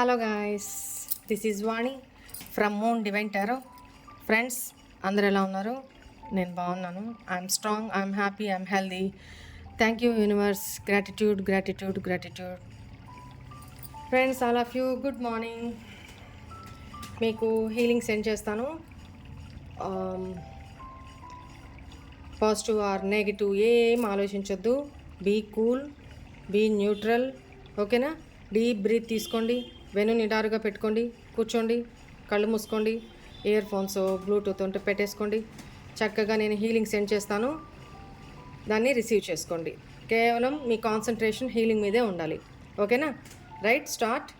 Hello guys this is Vani from moon divine tarot. Friends అందరు ఎలా ఉన్నారు? నేను బాగున్నాను. I'm strong I'm happy I'm healthy. Thank you universe. Gratitude gratitude gratitude. Friends all of you good morning. మీకు healing send చేస్తాను. Positive or negative ఏం ఆలోచించొద్దు. Be cool be neutral ఓకేనా? డీప్ బ్రీత్ తీసుకోండి. వెను నిటారుగా పెట్టుకోండి కూర్చోండి కళ్ళు మూసుకోండి ఇయర్ ఫోన్స్ బ్లూటూత్ ఉంటే పెట్టేసుకోండి. చక్కగా నేను హీలింగ్ సెండ్ చేస్తాను. దాన్ని రిసీవ్ చేసుకోండి. కేవలం మీ కాన్సన్ట్రేషన్ హీలింగ్ మీదే ఉండాలి. ఓకేనా right start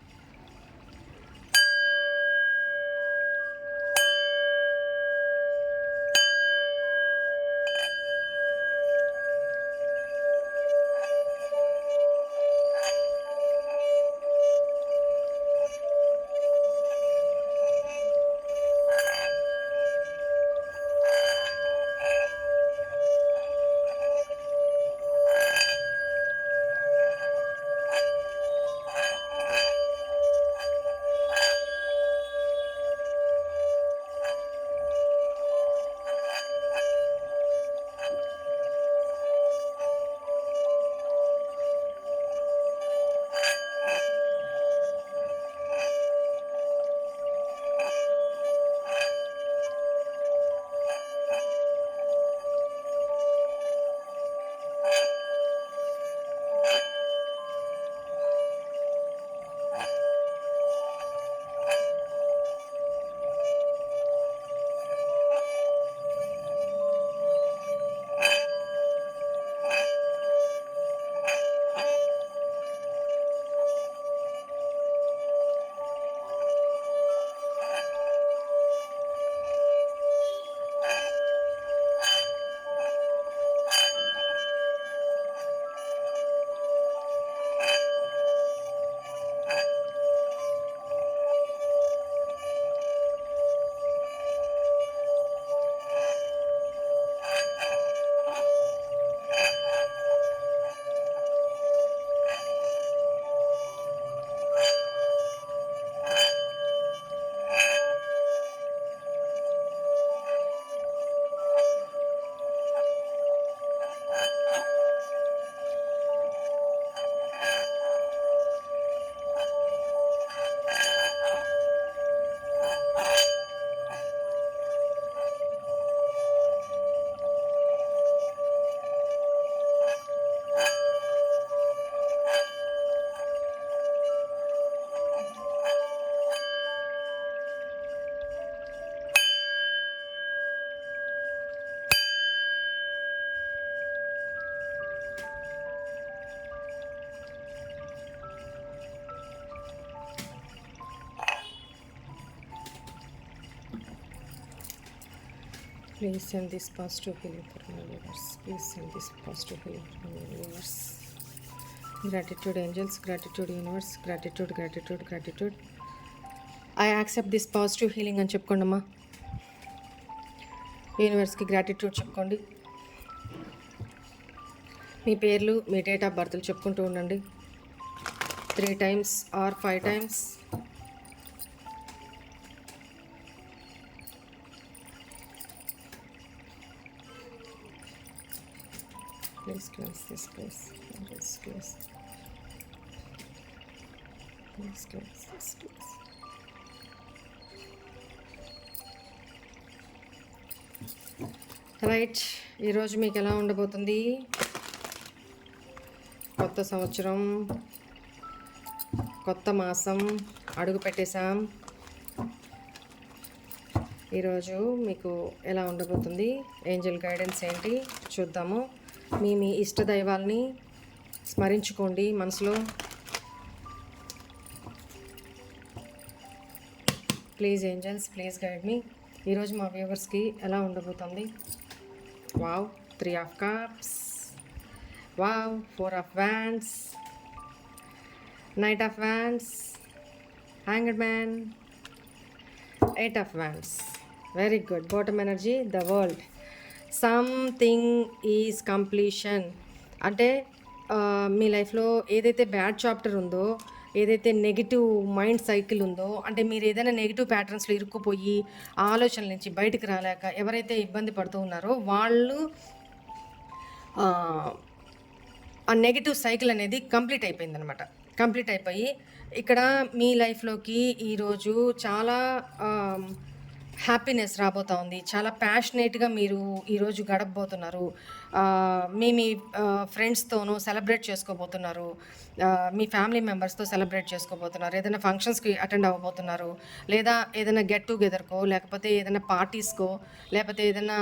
please send this positive feeling for my viewers please send this positive feeling for my viewers gratitude angels gratitude universe gratitude gratitude gratitude I accept this positive healing అని చెప్పుకోండమ్మా యూనివర్స్కి gratitude చెప్పుకోండి మీ పేర్లు మీ date of బర్త్లు చెప్పుకుంటూ ఉండండి three times or five times Please close this close, and this close. This close this place. Right ఈరోజు మీకు ఎలా ఉండబోతుంది కొత్త సంవత్సరం కొత్త మాసం అడుగు పెట్టేశాం ఈరోజు మీకు ఎలా ఉండబోతుంది ఏంజల్ గైడెన్స్ ఏంటి చూద్దాము మీ మీ ఇష్టదైవాల్ని స్మరించుకోండి మనసులో. Please angels please guide me. ఈరోజు మా వ్యూవర్స్కి ఎలా ఉండబోతుంది? Wow three of cups. Wow four of wands. Knight of wands. Hanged man. Eight of wands. Very good. Bottom energy the world. Something is completion అంటే మీ లైఫ్లో ఏదైతే బ్యాడ్ చాప్టర్ ఉందో ఏదైతే నెగిటివ్ మైండ్ సైకిల్ ఉందో అంటే మీరు ఏదైనా నెగిటివ్ ప్యాటర్న్స్లో ఇరుక్కుపోయి ఆలోచనల నుంచి బయటకు రాలేక ఎవరైతే ఇబ్బంది పడుతూ ఉన్నారో వాళ్ళు ఆ, ఆ నెగిటివ్ సైకిల్ అనేది కంప్లీట్ అయిపోయిందనమాట కంప్లీట్ అయిపోయి ఇక్కడ మీ లైఫ్లోకి ఈరోజు చాలా హ్యాపీనెస్ రాబోతా ఉంది చాలా ప్యాషనేట్గా మీరు ఈరోజు గడపబోతున్నారు. మీ మీ ఫ్రెండ్స్తోనూ సెలబ్రేట్ చేసుకోబోతున్నారు. మీ ఫ్యామిలీ మెంబర్స్తో సెలబ్రేట్ చేసుకోబోతున్నారు. ఏదైనా ఫంక్షన్స్కి అటెండ్ అవ్వబోతున్నారు. లేదా ఏదైనా గెట్ టుగెదర్కో లేకపోతే ఏదైనా పార్టీస్కో లేకపోతే ఏదైనా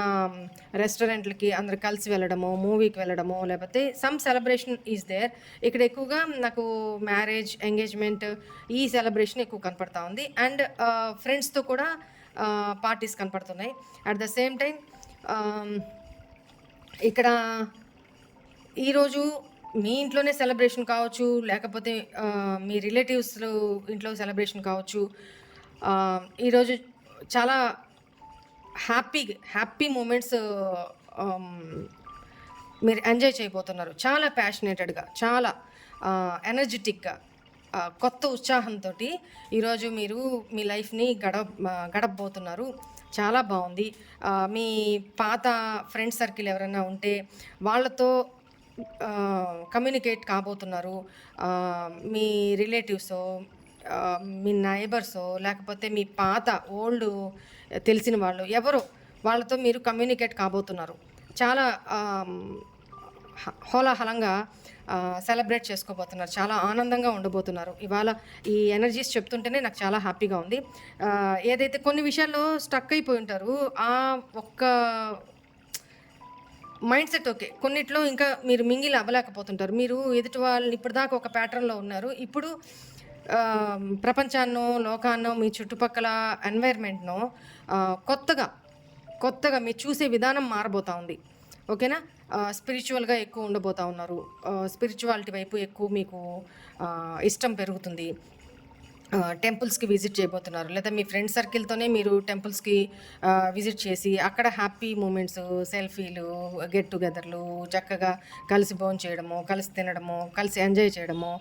రెస్టారెంట్లకి అందరు కలిసి వెళ్ళడమో మూవీకి వెళ్ళడమో లేకపోతే సమ్ సెలబ్రేషన్ ఈజ్ దేర్. ఇక్కడ ఎక్కువగా నాకు మ్యారేజ్ ఎంగేజ్మెంట్ ఈ సెలబ్రేషన్ ఎక్కువ కనపడతా ఉంది. అండ్ ఫ్రెండ్స్తో కూడా పార్టీస్ కనపడుతున్నాయి. అట్ ద సేమ్ టైం ఇక్కడ ఈరోజు మీ ఇంట్లోనే సెలబ్రేషన్ కావచ్చు లేకపోతే మీ రిలేటివ్స్ ఇంట్లో సెలబ్రేషన్ కావచ్చు ఈరోజు చాలా హ్యాపీ హ్యాపీ మూమెంట్స్ మీరు ఎంజాయ్ చేయబోతున్నారు. చాలా ప్యాషనేటెడ్గా చాలా ఎనర్జెటిక్గా కొత్త ఉత్సాహంతో ఈరోజు మీరు మీ లైఫ్ని గడ గడపబోతున్నారు. చాలా బాగుంది. మీ పాత ఫ్రెండ్ సర్కిల్ ఎవరైనా ఉంటే వాళ్ళతో కమ్యూనికేట్ కాబోతున్నారు. మీ రిలేటివ్సో మీ నైబర్సో లేకపోతే మీ పాత ఓల్డ్ తెలిసిన వాళ్ళు ఎవరో వాళ్ళతో మీరు కమ్యూనికేట్ కాబోతున్నారు. చాలా హోలాహలంగా సెలబ్రేట్ చేసుకోబోతున్నారు. చాలా ఆనందంగా ఉండబోతున్నారు. ఇవాళ ఈ ఎనర్జీస్ చెప్తుంటేనే నాకు చాలా హ్యాపీగా ఉంది. ఏదైతే కొన్ని విషయాల్లో స్టక్ అయిపోయి ఉంటారు ఆ ఒక్క మైండ్ సెట్ ఓకే. కొన్నిట్లో ఇంకా మీరు మింగిల్ అవ్వలేకపోతుంటారు. మీరు ఎదుటి వాళ్ళని ఇప్పటిదాకా ఒక ప్యాటర్న్లో ఉన్నారు. ఇప్పుడు ప్రపంచాన్నో లోకాన్నో మీ చుట్టుపక్కల ఎన్వైర్న్మెంట్నో కొత్తగా కొత్తగా మీరు చూసే విధానం మారబోతా ఉంది. ఓకేనా? స్పిరిచువల్గా ఎక్కువ ఉండబోతా ఉన్నారు. స్పిరిచువాలిటీ వైపు ఎక్కువ మీకు ఇష్టం పెరుగుతుంది. టెంపుల్స్కి విజిట్ చేయబోతున్నారు. లేదా మీ ఫ్రెండ్ సర్కిల్తోనే మీరు టెంపుల్స్కి విజిట్ చేసి అక్కడ హ్యాపీ మూమెంట్స్ సెల్ఫీలు గెట్ టుగెదర్లు చక్కగా కలిసి భోజనం చేయడము కలిసి తినడము కలిసి ఎంజాయ్ చేయడము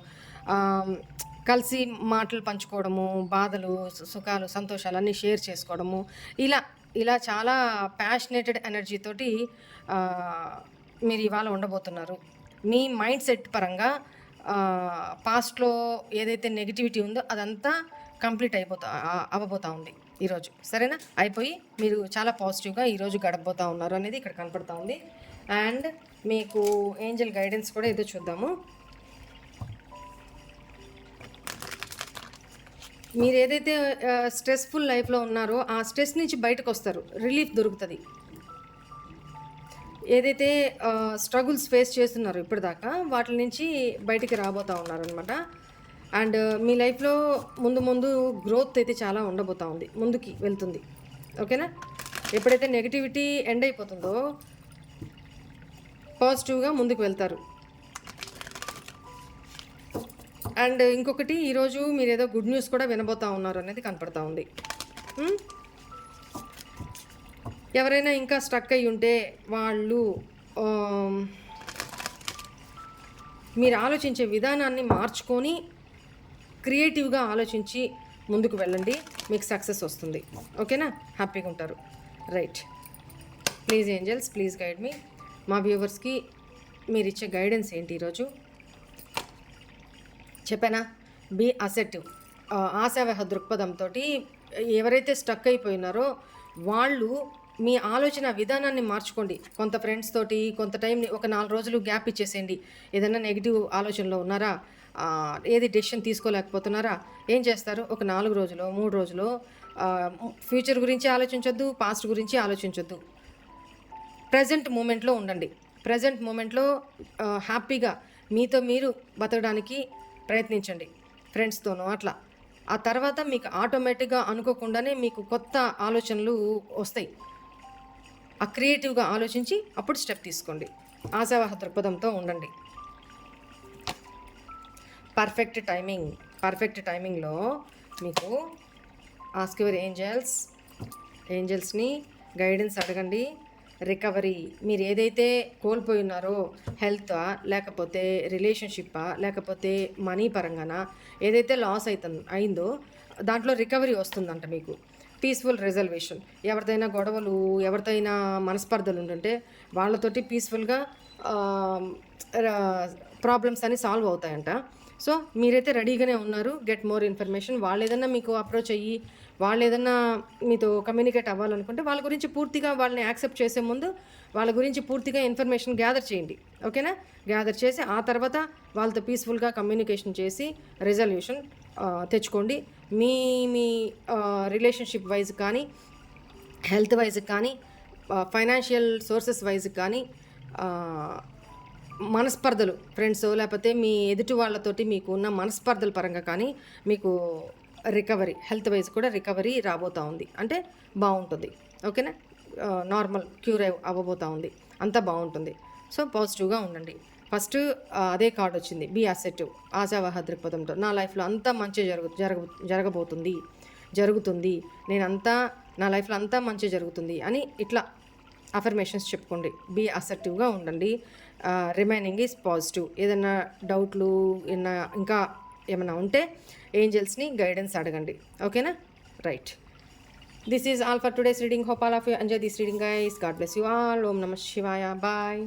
కలిసి మాటలు పంచుకోవడము బాధలు సుఖాలు సంతోషాలు అన్నీ షేర్ చేసుకోవడము ఇలా ఇలా చాలా ప్యాషనేటెడ్ ఎనర్జీ తోటి మీరు ఇవాళ ఉండబోతున్నారు. మీ మైండ్ సెట్ పరంగా పాస్ట్లో ఏదైతే నెగిటివిటీ ఉందో అదంతా కంప్లీట్ అయిపోతా అవ్వబోతా ఉంది ఈరోజు. సరేనా? అయిపోయి మీరు చాలా పాజిటివ్గా ఈరోజు గడపబోతా ఉన్నారు అనేది ఇక్కడ కనపడతా ఉంది. అండ్ మీకు ఏంజల్ గైడెన్స్ కూడా ఏదో చూద్దాము. మీరు ఏదైతే స్ట్రెస్ఫుల్ లైఫ్లో ఉన్నారో ఆ స్ట్రెస్ నుంచి బయటకు వస్తారు. రిలీఫ్ దొరుకుతుంది. ఏదైతే స్ట్రగుల్స్ ఫేస్ చేస్తున్నారో ఇప్పటిదాకా వాటి నుంచి బయటికి రాబోతా ఉన్నారనమాట అండ్ మీ లైఫ్లో ముందు ముందు గ్రోత్ అయితే చాలా ఉండబోతా ఉంది. ముందుకి వెళ్తుంది. ఓకేనా? ఎప్పుడైతే నెగిటివిటీ ఎండ్ అయిపోతుందో పాజిటివ్గా ముందుకు వెళ్తారు. అండ్ ఇంకొకటి ఈరోజు మీరు ఏదో గుడ్ న్యూస్ కూడా వినబోతా ఉన్నారు అనేది కనపడతా ఉంది. ఎవరైనా ఇంకా స్ట్రక్ అయి ఉంటే వాళ్ళు మీరు ఆలోచించే విధానాన్ని మార్చుకొని క్రియేటివ్గా ఆలోచించి ముందుకు వెళ్ళండి. మీకు సక్సెస్ వస్తుంది. ఓకేనా? హ్యాపీగా ఉంటారు. Right. Please angels please guide me. మా వ్యూవర్స్కి మీరు ఇచ్చే గైడెన్స్ ఏంటి ఈరోజు? చెప్పానా? బీ అసెటివ్ ఆశావహ దృక్పథంతో ఎవరైతే స్టక్ అయిపోయినారో వాళ్ళు మీ ఆలోచన విధానాన్ని మార్చుకోండి. కొంత ఫ్రెండ్స్ తోటి కొంత టైంని ఒక నాలుగు రోజులు గ్యాప్ ఇచ్చేసేయండి. ఏదైనా నెగిటివ్ ఆలోచనలో ఉన్నారా? ఏది డెసిషన్ తీసుకోలేకపోతున్నారా? ఏం చేస్తారు? ఒక నాలుగు రోజులు మూడు రోజులు ఫ్యూచర్ గురించి ఆలోచించొద్దు పాస్ట్ గురించి ఆలోచించొద్దు. ప్రజెంట్ మూమెంట్లో ఉండండి. ప్రజెంట్ మూమెంట్లో హ్యాపీగా మీతో మీరు బతకడానికి ప్రయత్నించండి. ఫ్రెండ్స్తోనూ అట్లా. ఆ తర్వాత మీకు ఆటోమేటిక్గా అనుకోకుండానే మీకు కొత్త ఆలోచనలు వస్తాయి. ఆ క్రియేటివ్గా ఆలోచించి అప్పుడు స్టెప్ తీసుకోండి. ఆశావాహ దృక్పథంతో ఉండండి. పర్ఫెక్ట్ టైమింగ్ పర్ఫెక్ట్ టైమింగ్లో మీకు ఆస్క్ యువర్ ఏంజల్స్ ఏంజల్స్ని గైడెన్స్ అడగండి. రికవరీ. మీరు ఏదైతే కోల్పోయి ఉన్నారో హెల్తా లేకపోతే రిలేషన్షిప్పా లేకపోతే మనీ పరంగానా ఏదైతే లాస్ అవుతుంది అయిందో దాంట్లో రికవరీ వస్తుందంట మీకు. Peaceful reservation. ఎవరిదైనా గొడవలు ఎవరిదైనా మనస్పర్ధలు ఉంటుంటే వాళ్ళతోటి పీస్ఫుల్గా ప్రాబ్లమ్స్ అన్ని సాల్వ్ అవుతాయంట. సో మీరైతే రెడీగానే ఉన్నారు. Get more information. వాళ్ళు ఏదైనా మీకు అప్రోచ్ అయ్యి వాళ్ళు ఏదన్నా మీతో కమ్యూనికేట్ అవ్వాలనుకుంటే వాళ్ళ గురించి పూర్తిగా వాళ్ళని యాక్సెప్ట్ చేసే ముందు వాళ్ళ గురించి పూర్తిగా ఇన్ఫర్మేషన్ గ్యాదర్ చేయండి. ఓకేనా గ్యాదర్ చేసి ఆ తర్వాత వాళ్ళతో పీస్ఫుల్గా కమ్యూనికేషన్ చేసి రిజల్యూషన్ తెచ్చుకోండి. మీ మీ రిలేషన్షిప్ వైజ్ కానీ హెల్త్ వైజ్ కానీ ఫైనాన్షియల్ సోర్సెస్ వైజ్ కానీ మనస్పర్ధలు ఫ్రెండ్స్ లేకపోతే మీ ఎదుటి వాళ్ళతోటి మీకు ఉన్న మనస్పర్ధల పరంగా కానీ మీకు రికవరీ హెల్త్ వైజ్ కూడా రికవరీ రాబోతూ ఉంది. అంటే బాగుంటుంది. ఓకేనా? నార్మల్ క్యూర్ అవ్వబోతూ ఉంది. అంతా బాగుంటుంది. సో పాజిటివ్గా ఉండండి. ఫస్ట్ అదే కార్డ్ వచ్చింది. బి అసెటివ్ ఆశావాహ దృక్పథంతో. నా లైఫ్లో అంతా మంచి జరుగు జరగ జరగబోతుంది. జరుగుతుంది. నేనంతా నా లైఫ్లో అంతా మంచి జరుగుతుంది అని ఇట్లా అఫర్మేషన్స్ చెప్పుకోండి. బీ అసెప్టివ్గా ఉండండి. రిమైనింగ్ ఈజ్ పాజిటివ్ ఏదైనా డౌట్లు ఏదైనా ఇంకా ఏమైనా ఉంటే ఏంజల్స్ని గైడెన్స్ అడగండి. ఓకేనా? Right. This is all for today's reading hope all of you enjoy this reading guys God bless you all ఓం నమ శివాయ బాయ్